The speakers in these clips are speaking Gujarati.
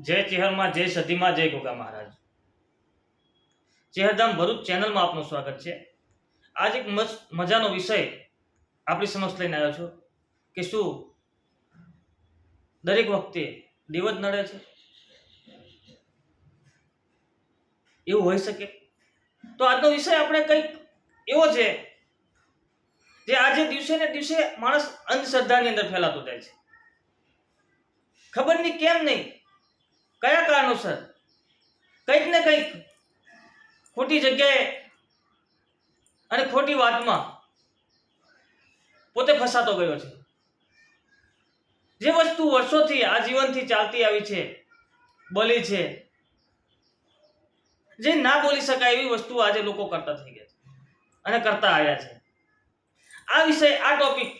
જય ચેહરમાં જય સદીમાં જય ગોગા મહારાજ. ચેહરધામ ભરૂચ ચેનલમાં આપનું સ્વાગત છે. આજ એક મજાનો વિષય આપણી સમક્ષ લઈને આવ્યો છું કે શું દરેક વખતે દેવ નડે છે? એવું હોઈ શકે? તો આજનો વિષય આપણે કંઈક એવો છે જે આજે દિવસે ને દિવસે માણસ અંધશ્રદ્ધાની અંદર ફેલાતો જાય છે. ખબર નહીં કેમ નહીં? કયા કારણોસર કંઈક ને કંઈક ખોટી જગ્યાએ અને ખોટી વાતમાં પોતે ફસાતો ગયો છે. જે વસ્તુ વર્ષોથી આ જીવનથી ચાલતી આવી છે, બોલી છે, જે ના બોલી શકાય એવી વસ્તુ આજે લોકો કરતા થઈ ગયા છે અને કરતા આવ્યા છે. આ વિષય, આ ટોપિક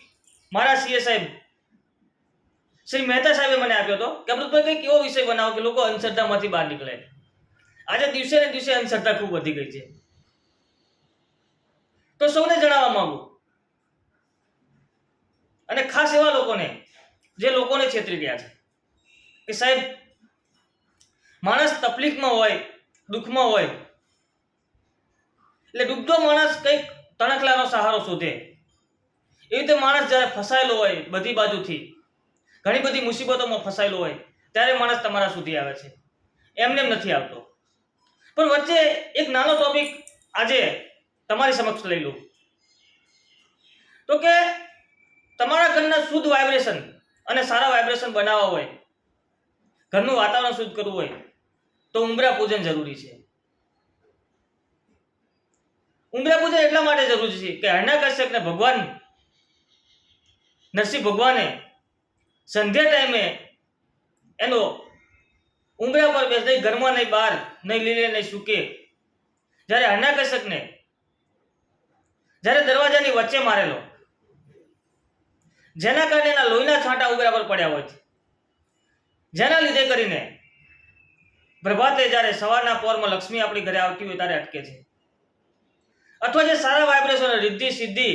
મારા સીએ સાહેબ શ્રી મહેતા સાહેબે મને આપ્યો હતો કે અમૃતભાઈ કંઈક એવો વિષય બનાવો કે લોકો અંધશ્રદ્ધામાંથી બહાર નીકળે. આજે દિવસે ને દિવસે અંધશ્રદ્ધા ખૂબ વધી ગઈ છે. તો સૌને જણાવવા માંગુ. અને ખાસ એવા લોકોને જે લોકોને છેતરી ગયા છે. કે સાહેબ, માણસ તકલીફમાં હોય, દુઃખમાં હોય, એટલે ડૂબતો માણસ કંઈક તણખલાનો સહારો શોધે. એવી રીતે માણસ જ્યારે ફસાયેલો હોય બધી બાજુથી ઘણી બધી મુસીબતોમાં ફસાયેલો હોય, ત્યારે માણસ તમારા સુધી આવે છે. એમને એમ નથી આવતો. પણ વચ્ચે એક નાનો ટોપિક આજે તમારી સમક્ષ લઈ લઉં. તો કે તમારા ઘરના શુદ્ધ વાઇબ્રેશન અને સારા વાઇબ્રેશન બનાવવા હોય, ઘરનું વાતાવરણ શુદ્ધ કરવું હોય, તો ઉંબરા પૂજન જરૂરી છે. ઉંબરા પૂજન એટલા માટે જરૂરી છે કે હરણા કશ્યપને ભગવાન, નરસિંહ ભગવાને સંધ્યા ટાઈમે એનો ઉંબરા પર બેસ નહીં ઘરમાં નહીં, બહાર નહીં, લીલે નહીં, સૂકે. જ્યારે હરણાકશકને જ્યારે દરવાજાની વચ્ચે મારેલો, જેના કારણે એના લોહીના છાંટા ઉગરા પર પડ્યા હોય છે. જેના લીધે કરીને પ્રભાતે જ્યારે સવારના પોરમાં લક્ષ્મી આપણી ઘરે આવતી હોય ત્યારે અટકે છે. અથવા જે સારા વાઇબ્રેશન રિદ્ધિ સિદ્ધિ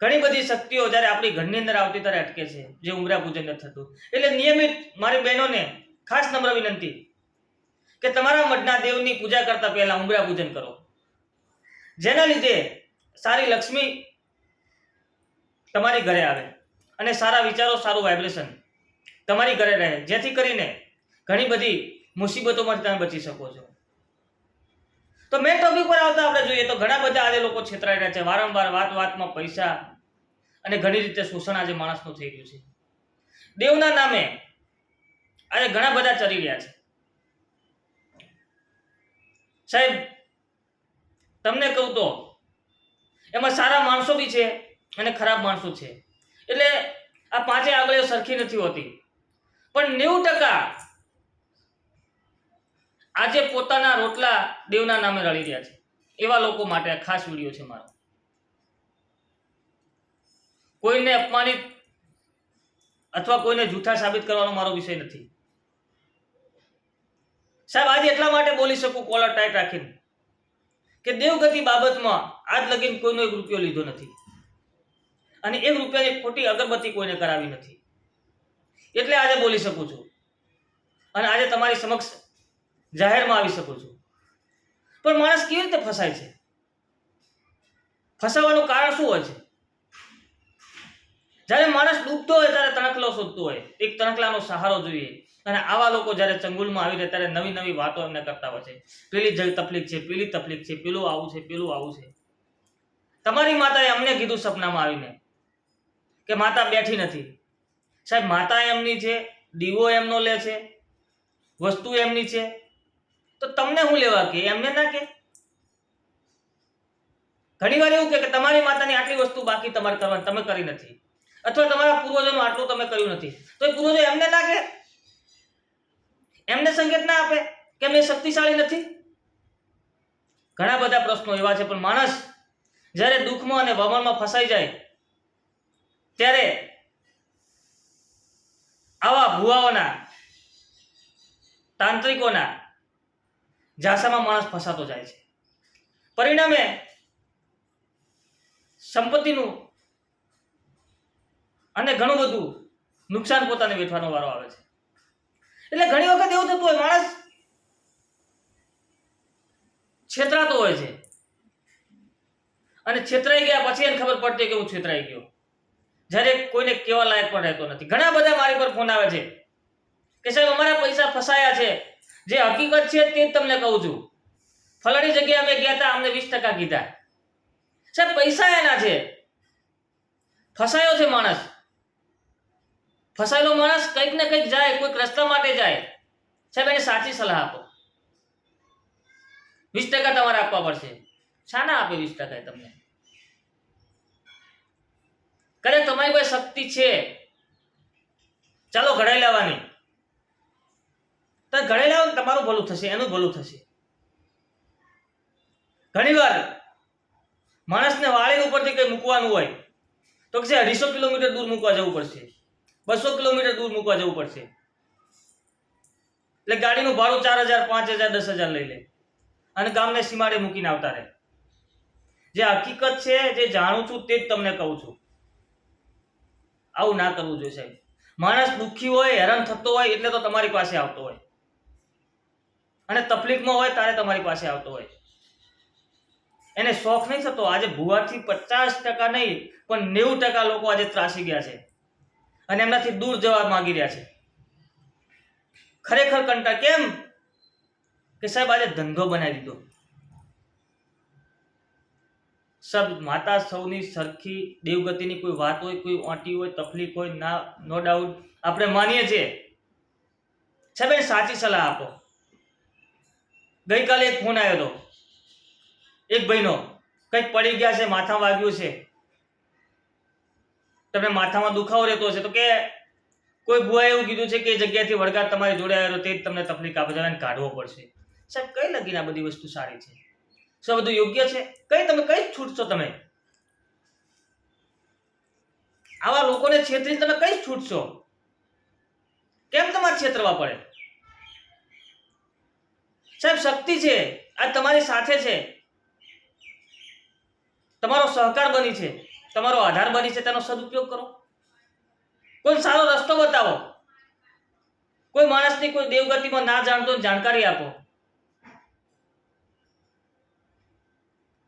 ઘણી બધી શક્તિઓ જ્યારે આપણી ઘરની અંદર આવતી ત્યારે અટકે છે, જે ઉમરા પૂજન થતું. એટલે નિયમિત મારી બહેનોને ખાસ નમ્ર વિનંતી કે તમારા મઢના દેવની પૂજા કરતા પહેલા ઉમરા પૂજન કરો. જેના લીધે સારી લક્ષ્મી તમારી ઘરે આવે અને સારા વિચારો, સારું વાઇબ્રેશન તમારી ઘરે રહે. જેથી કરીને ઘણી બધી મુસીબતોમાંથી તમે બચી શકો છો. તો મેં ટોપિક પર આવતા આપણે જોઈએ તો ઘણા બધા આજે લોકો છેતરાયેલા છે. વારંવાર વાત વાતમાં પૈસા અને ઘણી રીતે શોષણ આજે માણસનું થઈ ગયું છે. દેવના નામે આજે ઘણા બધા ચરી રહ્યા છે. સાહેબ, તમને કહું તો, એમાં સારા માણસો બી છે અને ખરાબ માણસો છે. એટલે આ પાંચે આગળ સરખી નથી હોતી. પણ નેવું ટકા આજે પોતાના રોટલા દેવના નામે રળી રહ્યા છે. એવા લોકો માટે ખાસ વીડિયો છે મારો. કોઈને અપમાનિત અથવા કોઈને જૂઠા સાબિત કરવાનો મારો વિષય નથી. સાહેબ, આજે એટલા માટે બોલી શકું કોલર ટાઈટ રાખીને, કે દેવગતિ બાબતમાં આજ લગીન કોઈનો એક રૂપિયો લીધો નથી. અને એક રૂપિયાની ખોટી અગરબત્તી કોઈને કરાવી નથી. એટલે આજે બોલી શકું છું. અને આજે તમારી સમક્ષ જાહેરમાં આવી શકું છું. પણ માણસ કેવી રીતે ફસાય છે? ફસાવાનું કારણ શું હોય છે? જ્યારે માણસ ડૂબતો હોય ત્યારે તણકલો શોધતો હોય. એક તણકલાનો સહારો જોઈએ. અને આવા લોકો જ્યારે ચંગુલમાં આવી રહે ત્યારે નવી નવી વાતો એમને કરતા હોય છે. પેલી જ તકલીફ છે, પેલી તકલીફ છે, પેલું આવું છે, પેલું આવું છે. તમારી માતાએ અમને કીધું સપનામાં આવીને કે માતા બેઠી નથી. સાહેબ, માતા એમની છે, દીવો એમનો લે છે, વસ્તુ એમની છે. તો તમને હું લેવા કે? એમને ના કે? ઘણી વાર એવું કે તમારી માતાની આટલી વસ્તુ બાકી તમારે કરવાની, તમે કરી નથી. અથવા તમારા પૂર્વજોનું આટલું તમે કર્યું નથી. તો એ પૂર્વજો એમને ના કે? એમને સંકેત ના આપે કે એમને શક્તિશાળી નથી? ઘણા બધા પ્રશ્નો એવા છે, પણ માણસ જ્યારે દુઃખમાં અને વમણમાં ફસાઈ જાય, ત્યારે આવા ભુવાઓના, તાંત્રિકોના ઝાંસામાં માણસ ફસાતો જાય છે. પરિણામે સંપત્તિનું અને ઘણું બધું નુકસાન પોતાને વેઠવાનો વારો આવે છે. એટલે ઘણી વખત એવું થતું હોય, માણસ છેતરાતો હોય છે. અને છેતરાઈ ગયા પછી એને ખબર પડતી કે હું છેતરાઈ ગયો. જ્યારે કોઈને કેવા લાયક પણ રહેતો નથી. ઘણા બધા મારી પર ફોન આવે છે કે સાહેબ, અમારા પૈસા ફસાયા છે. જે હકીકત છે તે તમને કહું છું. ફલાણી જગ્યાએ અમે ગયા હતા અમને વીસ ટકા કીધા. સાહેબ, પૈસા એના છે. ફસાયો છે માણસ. ફસાયેલો માણસ કંઈક ને કંઈક જાય, કોઈક રસ્તા માટે જાય. સાહેબ, એને સાચી સલાહ આપો. વીસ ટકા તમારે આપવા પડશે. શાના આપે વીસ ટકા તમને? કરે તમારી કોઈ શક્તિ છે. ચાલો, ઘડાઈ લેવાની. તો ઘરે લાવો તમારું ભલું થશે, એનું ભલું થશે. ઘણીવાર માણસને વાળી ઉપરથી કંઈ મૂકવાનું હોય, તો કે અઢીસો કિલોમીટર દૂર મૂકવા જવું પડશે, બસો કિલોમીટર દૂર મૂકવા જવું પડશે. એટલે ગાડીનું ભાડું ચાર હજાર, પાંચ હજાર, દસ હજાર લઈ લે. અને ગામને સીમાડે મૂકીને આવતા રહે. જે હકીકત છે, જે જાણું છું તે જ તમને કહું છું. આવું ના કરવું જોઈએ સાહેબ. માણસ દુઃખી હોય, હેરાન થતો હોય, એટલે તો તમારી પાસે આવતો હોય. અને તકલીફમાં હોય ત્યારે તમારી પાસે આવતો હોય. એને શોખ નહીં થતો. આજે ભૂવાથી પચાસ ટકા નહીં, પણ નેવું ટકા લોકો આજે ત્રાસી ગયા છે. અને એમનાથી દૂર જવા માંગી રહ્યા છે. ખરેખર કંટા કેમ? કે સાહેબ આજે ધંધો બનાવી દીધો. સબ માતા સૌની સરખી, દેવગતિની કોઈ વાત હોય, કોઈ ઓંટી હોય, તકલીફ હોય, ના, નો ડાઉટ આપણે માનીએ છીએ. સાહેબ સાચી સલાહ આપો. ગઈકાલે એક ફોન આવ્યો હતો. એક ભાઈનો. કંઈક પડી ગયા છે માથા વાગ્યું છે. તમને માથામાં દુખાવો રહેતો છે તો કે કોઈ બુઆએ એવું કીધું છે કે એ જગ્યાથી વળગાડ તમારી જોડે આવ્યો તે જ તમને તકલીફ આપે છે કાઢવો પડશે. સાહેબ, કઈ લગીને આ બધી વસ્તુ સારી છે? શું બધું યોગ્ય છે? કઈ તમે, કઈ છૂટશો તમે? આવા લોકોને છેતરી તમે કઈ છૂટશો? કેમ તમારે છેતરવા પડે? સાહેબ, શક્તિ છે. આ તમારી સાથે છે. તમારો સહકાર બની છે. તમારો આધાર બની છે. તેનો સદુપયોગ કરો. કોઈ સારો રસ્તો બતાવો. કોઈ માણસની કોઈ દેવગતિમાં ના જાણતો જાણકારી આપો.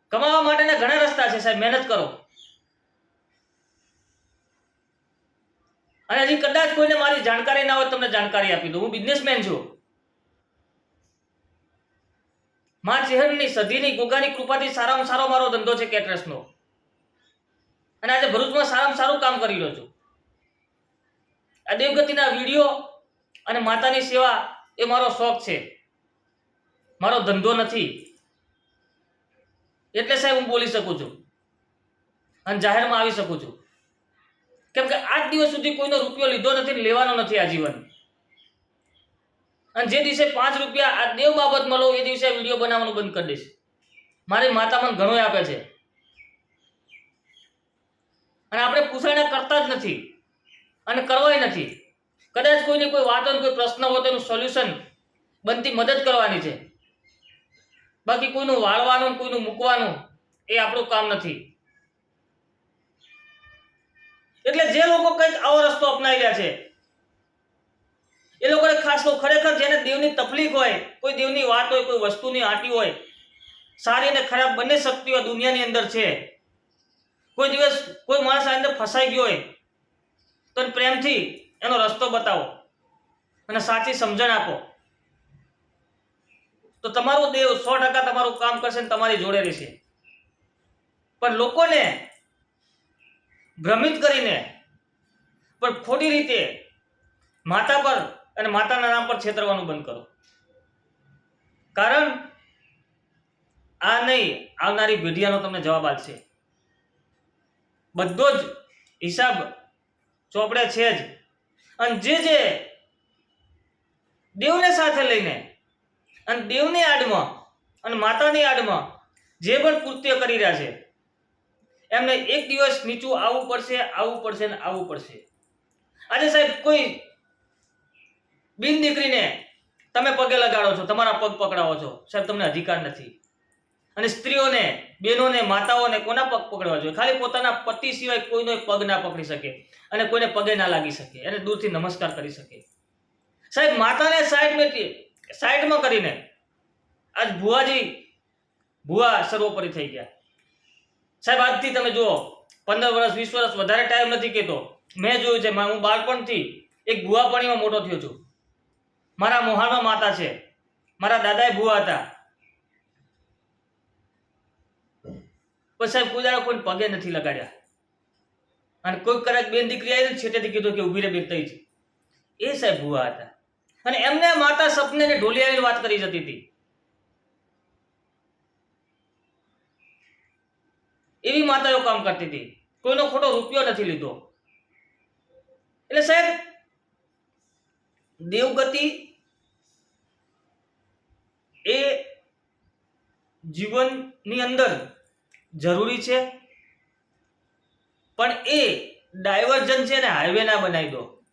કમાવા માટેના ઘણા રસ્તા છે સાહેબ. મહેનત કરો. અને હજી કદાચ કોઈને મારી જાણકારી ના હોય તમને જાણકારી આપી દઉં. હું બિઝનેસમેન છું. માં ચેહરની સધીની ગોગાની કૃપાથી સારામાં સારો મારો ધંધો છે કેટરસનો. અને આજે ભરૂચમાં સારામાં સારું કામ કરી રહ્યો છું. આ દેવગતિના વીડિયો અને માતાની સેવા એ મારો શોખ છે. મારો ધંધો નથી. એટલે સાહેબ હું બોલી શકું છું. અને જાહેરમાં આવી શકું છું. કેમ કે આજ દિવસ સુધી કોઈનો રૂપિયો લીધો નથી લેવાનો નથી આજીવન. અને જે દિવસે પાંચ રૂપિયા આ દેવ બાબતમાં લઉં એ દિવસે વીડિયો બનાવવાનું બંધ કરી દઈશ. મારી માતા મને ઘણો આપે છે. અને આપણે પૂછાણા કરતા જ નથી. અને કરવાય નથી. કદાચ કોઈની કોઈ વાત કોઈ પ્રશ્ન હોય તેનું સોલ્યુશન બનતી મદદ કરવાની છે. બાકી કોઈનું વાળવાનું કોઈનું મૂકવાનું એ આપણું કામ નથી. એટલે જે લોકો કંઈક આવો રસ્તો અપનાવી રહ્યા છે એ લોકોને ખાસ તો ખરેખર જેને દેવની તકલીફ હોય, કોઈ દેવની વાત હોય, કોઈ વસ્તુની આંટી હોય, સારી અને ખરાબ બંને શક્તિઓ દુનિયાની અંદર છે. કોઈ દિવસ કોઈ માણસ આ અંદર ફસાઈ ગયો હોય, તો પ્રેમથી એનો રસ્તો બતાવો અને સાચી સમજણ આપો. તો તમારું દેવ સો ટકા તમારું કામ કરશે ને તમારી જોડે રહેશે. પણ લોકોને ભ્રમિત કરીને, પણ ખોટી રીતે માતા પર અને માતાના નામ પર છેતરવાનું બંધ કરો. કારણ આ નહીં, આવનારી પેઢીયાનો તમને જવાબ આપશે. બધો જ હિસાબ ચોપડે છે જ. અને જે જે દેવને સાથે લઈને અને દેવની આડમાં અને માતાની આડમાં જે પણ કૃત્ય કરી રહ્યા છે, એમને એક દિવસ નીચું આવવું પડશે આવવું પડશે ને આવવું પડશે. આજે સાહેબ કોઈ બિન દીકરીને તમે પગે લગાડો છો, તમારા પગ પકડાવો છો. સાહેબ, તમને અધિકાર નથી. અને સ્ત્રીઓને, બહેનોને, માતાઓને કોના પગ પકડવા જોઈએ? ખાલી પોતાના પતિ સિવાય કોઈનો પગ ના પકડી શકે અને કોઈને પગે ના લાગી શકે અને દૂરથી નમસ્કાર કરી શકે. સાહેબ, માતાને સાઈડ સાઈડમાં કરીને આજ ભુવાજી, ભુવા સર્વોપરી થઈ ગયા. સાહેબ, આજથી તમે જુઓ, પંદર વર્ષ, વીસ વર્ષ વધારે ટાઈમ નથી કહેતો મેં જોયું છે હું બાળપણથી એક ભુવાપણીમાં મોટો થયો છું. મારા મોહાણમાં માતા છે. મારા દાદાએ ભુવા હતા. પણ સાહેબ કોઈ દાડો પગે નથી લગાડ્યા. અને કોઈ કદાચ બેન દીકરી આવી છેટેથી કીધું કે ઊભી રે બેન થઈ છે એ સાહેબ ભુવા હતા. અને એમને માતા સપને ઢોલી ઢોલિયાની વાત કરી જતી હતી. એવી માતાઓ કામ કરતી હતી. કોઈનો ખોટો રૂપિયો નથી લીધો. એટલે સાહેબ, દેવગતિ એ જીવનની અંદર જરૂરી છે. પણ એ ડાયવર્ઝન છે ને હાઈવે ના બનાવી દો.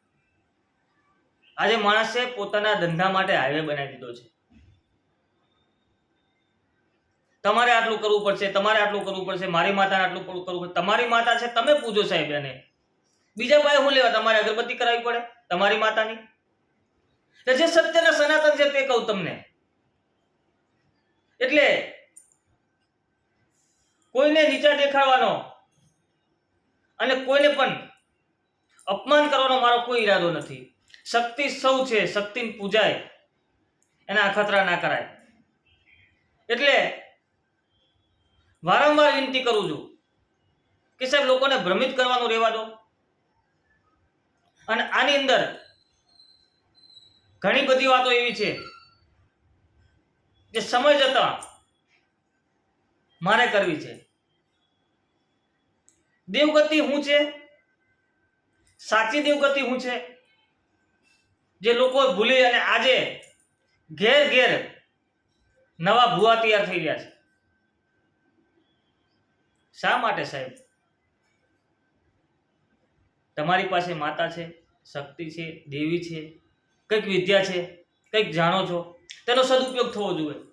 આજે માણસે પોતાના ધંધા માટે હાઈવે બનાવી દીધો છે. તમારે આટલું કરવું પડશે, તમારે આટલું કરવું પડશે, મારી માતાને આટલું કરવું કરવું પડશે. તમારી માતા છે, તમે પૂજો સાહેબ એને. બીજા ભાઈ શું લેવા, તમારે અગરબત્તી કરાવવી પડે તમારી માતાની? જે સત્યના સનાતન છે તે કહું તમને. એટલે કોઈને નીચા દેખાડવાનો અને કોઈને પણ અપમાન કરવાનો મારો કોઈ ઈરાદો નથી. શક્તિ સૌ છે, શક્તિને પૂજાય, એના અખતરા ના કરાય. એટલે વારંવાર વિનંતી કરું છું કે સાહેબ, લોકોને ભ્રમિત કરવાનું રહેવા દો. અને આની અંદર ઘણી બધી વાતો એવી છે જે સમય જતા મારે કરવી છે. દેવગતિ શું છે? સાચી દેવગતિ શું છે? જે લોકો ભૂલી અને આજે ઘેર ઘેર નવા ભુવા તૈયાર થઈ રહ્યા છે. શા માટે સાહેબ? તમારી પાસે માતા છે, શક્તિ છે, દેવી છે, કંઈક વિદ્યા છે, કંઈક જાણો છો, તેનો સદુપયોગ થવો જોઈએ.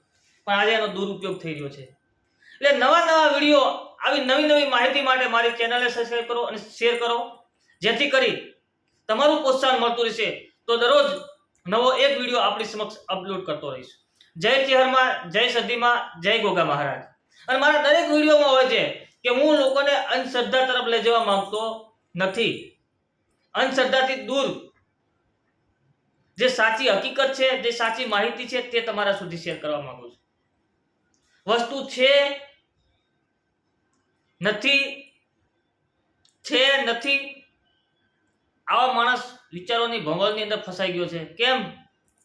પણ આજે એનો દુરુપયોગ થઈ રહ્યો છે. એટલે નવા નવા વીડિયો, આવી નવી નવી માહિતી માટે મારી ચેનલને સબસ્ક્રાઈબ કરો અને શેર કરો. જેથી કરી તમારું પ્રોત્સાહન મળતું રહેશે. તો દરરોજ નવો એક વીડિયો આપણી સમક્ષ અપલોડ કરતો રહીશ. જય ચિહરમાં જય સદીમાં જય ગોગા મહારાજ. અને મારા દરેક વિડીયોમાં હોય છે કે હું લોકોને અંધશ્રદ્ધા તરફ લઈ જવા માંગતો નથી. અંધશ્રદ્ધાથી દૂર. જે સાચી હકીકત છે, જે સાચી માહિતી છે, તે તમારા સુધી શેર કરવા માંગુ છું. વસ્તુ છે નથી છે નથી. આવા માણસ વિચારોની ભંગોળની અંદર ફસાઈ ગયો છે. કેમ?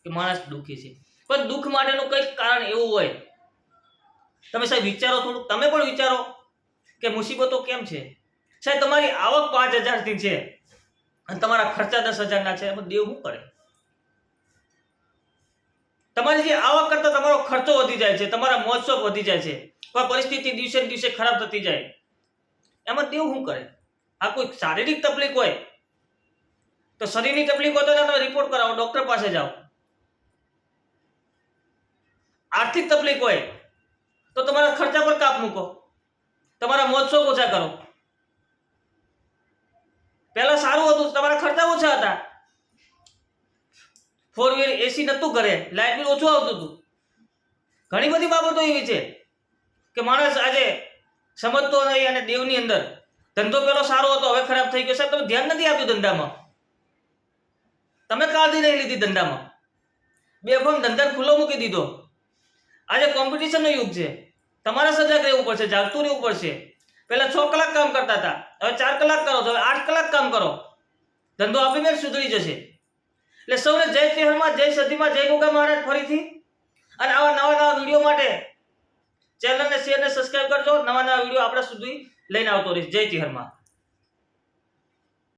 કે માણસ દુઃખી છે. પણ દુઃખ માટેનું કંઈક કારણ એવું હોય. તમે સાહેબ વિચારો થોડુંક. તમે પણ વિચારો કે મુસીબતો કેમ છે? સાહેબ, તમારી આવક પાંચ હજારથી છે. અને તમારા ખર્ચા દસ હજારના છે. દેવ શું કરે? તમારી જે આવક કરતા તમારો ખર્ચો વધી જાય છે, તમારા મહોત્સવ વધી જાય છે પણ પરિસ્થિતિ દિવસે દિવસે ખરાબ થતી જાય. એમાં દેવ શું કરે? આ કોઈ શારીરિક તકલીફ હોય? તો શરીરની તકલીફ હોય તો તમે રિપોર્ટ કરાવો ડોક્ટર પાસે જાઓ. આર્થિક તકલીફ હોય તો તમારા ખર્ચા પર કાપ મૂકો. તમારા મહોત્સવ ઓછા કરો. પહેલા સારું હતું, તમારા ખર્ચા ઓછા હતા. ફોર વ્હીલ એસી નહોતું ઘરે. લાઇટ બિલ ઓછું આવતું હતું. ઘણી બધી બાબતો એવી છે કે માણસ આજે સમજતો નહીં અને દેવની અંદર ધંધો પેલો સારો હતો, હવે ખરાબ થઈ ગયો. સાહેબ, તમે ધ્યાન નથી આપ્યું ધંધામાં? તમે કાળજી નહીં લીધી ધંધામાં. બે ફોન ધંધા ખુલ્લો મૂકી દીધો. આજે કોમ્પિટિશનનો યુગ છે. તમારે સજાગ રહેવું પડશે, જાગતું રહેવું પડશે. પહેલાં છ કલાક કામ કરતા હતા. હવે ચાર કલાક કરો છો, હવે આઠ કલાક કામ કરો. ધંધો આપીને જ સુધરી જશે. એટલે સૌને જય ચેહરમાં જય સદીમાં જય ગોગા મહારાજ ફરીથી. અને આવા નવા નવા વીડિયો માટે ચેનલને શેર ને સબસ્ક્રાઇબ કરજો. નવા નવા વીડિયો આપણા સુધી લઈને આવતો રહીશ. જય ચેહરમાં